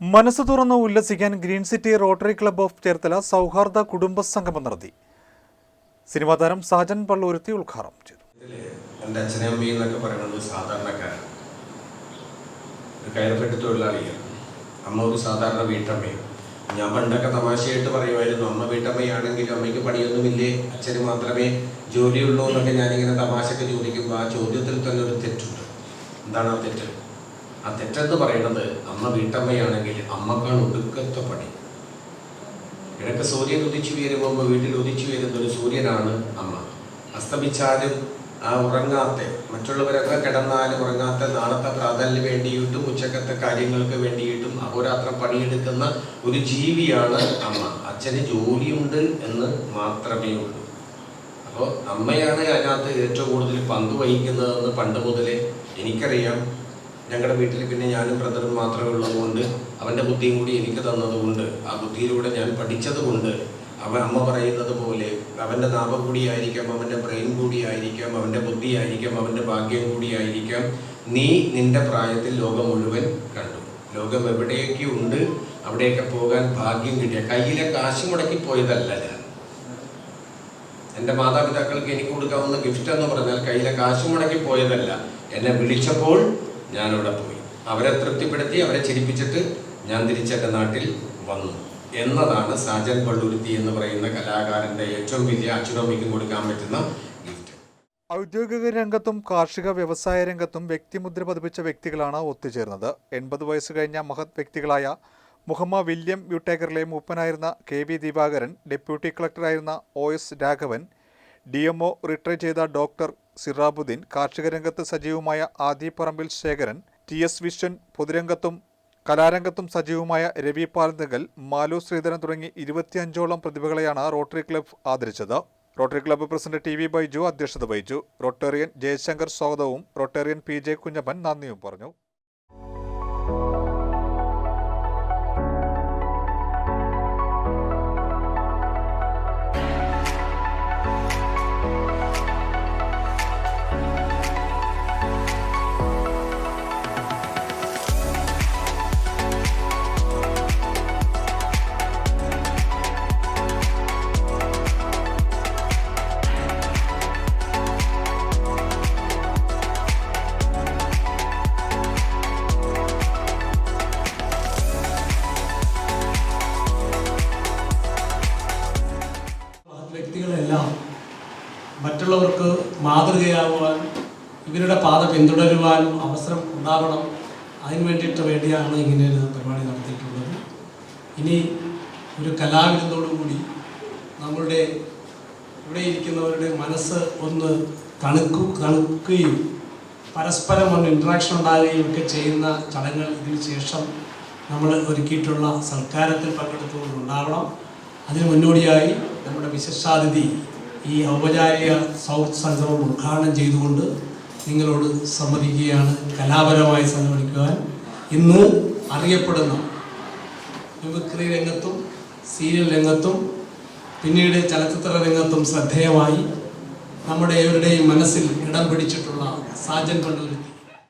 മനസ്സ് തുറന്ന് ഉല്ലസിക്കാൻ green city rotary club of Cherthala സൗഹാർദ്ദ കുടുംബ സംഗമം നടത്തി. സിനിമാ താരം സാജൻ പള്ളൂരുത്തി ഉദ്ഘാടനം ചെയ്തു. എന്റെ അച്ഛനെ അമ്മയും എന്നൊക്കെ പറയുന്നത് സാധാരണക്കാരാണ് ഒരു കയറപ്പെട്ട് തൊഴിലാളിയാണ്. അമ്മ ഒരു സാധാരണ വീട്ടമ്മയും ഞാൻ പണ്ടൊക്കെ തമാശയായിട്ട് പറയുമായിരുന്നു. അമ്മ വീട്ടമ്മയാണെങ്കിൽ അമ്മയ്ക്ക് പണിയൊന്നുമില്ലേ? അച്ഛന് മാത്രമേ ജോലിയുള്ളൂ എന്നൊക്കെ ഞാനിങ്ങനെ തമാശക്ക് ചോദിക്കുമ്പോൾ ആ ചോദ്യത്തിൽ തന്നെ ഒരു തെറ്റുണ്ട്. എന്താണ് ആ തെറ്റ്? ആ തെറ്റെന്ന് പറയുന്നത് അമ്മ വീട്ടമ്മയാണെങ്കിൽ അമ്മക്കാണ് ഒടുക്കത്തെ പണി. കിഴക്ക് സൂര്യൻ ഉദിച്ചു വീരുമ്പോൾ വീട്ടിൽ ഉദിച്ചു വരുന്ന ഒരു സൂര്യനാണ് അമ്മ. അസ്തമിച്ചാലും ആ ഉറങ്ങാത്ത മറ്റുള്ളവരൊക്കെ കിടന്നാലും ഉറങ്ങാത്ത നാളത്തെ പ്രാതലിന് വേണ്ടിയിട്ടും ഉച്ചക്കത്തെ കാര്യങ്ങൾക്ക് വേണ്ടിയിട്ടും അഹോരാത്രം പണിയെടുക്കുന്ന ഒരു ജീവിയാണ് അമ്മ. അച്ഛന് ജോലിയുണ്ട് എന്ന് മാത്രമേ ഉള്ളൂ. അപ്പോൾ അമ്മയാണ് അതിനകത്ത് ഏറ്റവും കൂടുതൽ പങ്കുവഹിക്കുന്നതെന്ന് പണ്ട് മുതലേ എനിക്കറിയാം. ഞങ്ങളുടെ വീട്ടിൽ പിന്നെ ഞാനും ബ്രദറും മാത്രമേ ഉള്ളതുകൊണ്ട് അവന്റെ ബുദ്ധിയും കൂടി എനിക്ക് തന്നതുകൊണ്ട് ആ ബുദ്ധിയിലൂടെ ഞാൻ പഠിച്ചതുകൊണ്ട് അവൻ അമ്മ പറയുന്നത് പോലെ അവന്റെ നാമം കൂടിയായിരിക്കാം അവന്റെ ബ്രെയിൻ കൂടിയായിരിക്കാം അവന്റെ ബുദ്ധിയായിരിക്കാം അവന്റെ ഭാഗ്യം കൂടിയായിരിക്കാം. നീ നിന്റെ പ്രായത്തിൽ ലോകം മുഴുവൻ കണ്ടു. ലോകം എവിടെയൊക്കെ ഉണ്ട് അവിടെയൊക്കെ പോകാൻ ഭാഗ്യം കിട്ടിയ കയ്യിലെ കാശ് മുടക്കി പോയതല്ല ഞാൻ. എന്റെ മാതാപിതാക്കൾക്ക് എനിക്ക് കൊടുക്കാവുന്ന ഗിഫ്റ്റ് എന്ന് പറഞ്ഞാൽ കയ്യിലെ കാശ് മുടക്കി പോയതല്ല. എന്നെ വിളിച്ചപ്പോൾ ഞാൻ അവിടെ പോയി. അവരെ തൃപ്തിപ്പെടുത്തി അവരെ ചിരിപ്പിച്ചിട്ട് ഞാൻ തിരിച്ചെന്റെ നാട്ടിൽ വന്നു. എന്നതാണ് സാജൻ പള്ളുരുത്തി എന്ന് പറയുന്ന കലാകാരന്റെ ഏറ്റവും വലിയ അച്ഛനമ്മയ്ക്കും കൊടുക്കാൻ പറ്റുന്ന ഔദ്യോഗിക രംഗത്തും കാർഷിക വ്യവസായ രംഗത്തും വ്യക്തിമുദ്ര പതിപ്പിച്ച വ്യക്തികളാണ് ഒത്തുചേർന്നത്. എൺപത് വയസ്സ് കഴിഞ്ഞ മഹത് വ്യക്തികളായ മുഹമ്മ വില്യം യുട്ടേക്കറിലെ മൂപ്പനായിരുന്ന K V Divakaran deputy കളക്ടറായിരുന്ന O S Raghavan D M O retire ചെയ്ത ഡോക്ടർ സിറാബുദ്ദീൻ കാർഷിക രംഗത്ത് സജീവമായ ആദിപറമ്പിൽ ശേഖരൻ ടി എസ് വിശ്വൻ പൊതുരംഗത്തും കലാരംഗത്തും സജീവമായ രവി പാലന്തകൽ മാലു ശ്രീധരൻ തുടങ്ങി ഇരുപത്തിയഞ്ചോളം പ്രതിഭകളെയാണ് rotary club ആദരിച്ചത്. Rotary club president T V Baiju അധ്യക്ഷത വഹിച്ചു. റോട്ടേറിയൻ ജയശങ്കർ സ്വാഗതവും റോട്ടേറിയൻ പി ജെ കുഞ്ഞപ്പൻ നന്ദിയും പറഞ്ഞു. മറ്റുള്ളവർക്ക് മാതൃകയാകുവാൻ ഇവരുടെ പാത പിന്തുടരുവാനും അവസരം ഉണ്ടാവണം. അതിന് വേണ്ടിയിട്ട് വേണ്ടിയാണ് ഇങ്ങനെ ഒരു പരിപാടി നടത്തിയിട്ടുള്ളത്. ഇനി ഒരു കലാവിരുന്നോടുകൂടി നമ്മളുടെ ഇവിടെ ഇരിക്കുന്നവരുടെ മനസ്സ് ഒന്ന് തണുക്കു തണുക്കുകയും പരസ്പരം ഒന്ന് ഇൻട്രാക്ഷൻ ഉണ്ടാകുകയും ഒക്കെ ചെയ്യുന്ന ചടങ്ങുകൾ ഇതിന് ശേഷം നമ്മൾ ഒരുക്കിയിട്ടുള്ള സൽക്കാരത്തിൽ പങ്കെടുത്തുകൊണ്ടുണ്ടാവണം അതിന് മുന്നോടിയായി നമ്മുടെ വിശിഷ്ടാതിഥി ഈ ഔപചാരിക സൗത്ത് സംഗമം ഉദ്ഘാടനം ചെയ്തുകൊണ്ട് നിങ്ങളോട് സമ്മതിക്കുകയാണ് കലാപരമായി സംഗമിക്കുവാൻ ഇന്ന് അറിയപ്പെടുന്ന മിമിക്രി രംഗത്തും സീരിയൽ രംഗത്തും പിന്നീട് ചലച്ചിത്ര രംഗത്തും ശ്രദ്ധേയമായി നമ്മുടെ ഏവരുടെയും മനസ്സിൽ ഇടം പിടിച്ചിട്ടുള്ള സാജൻ പള്ളൂരുത്തി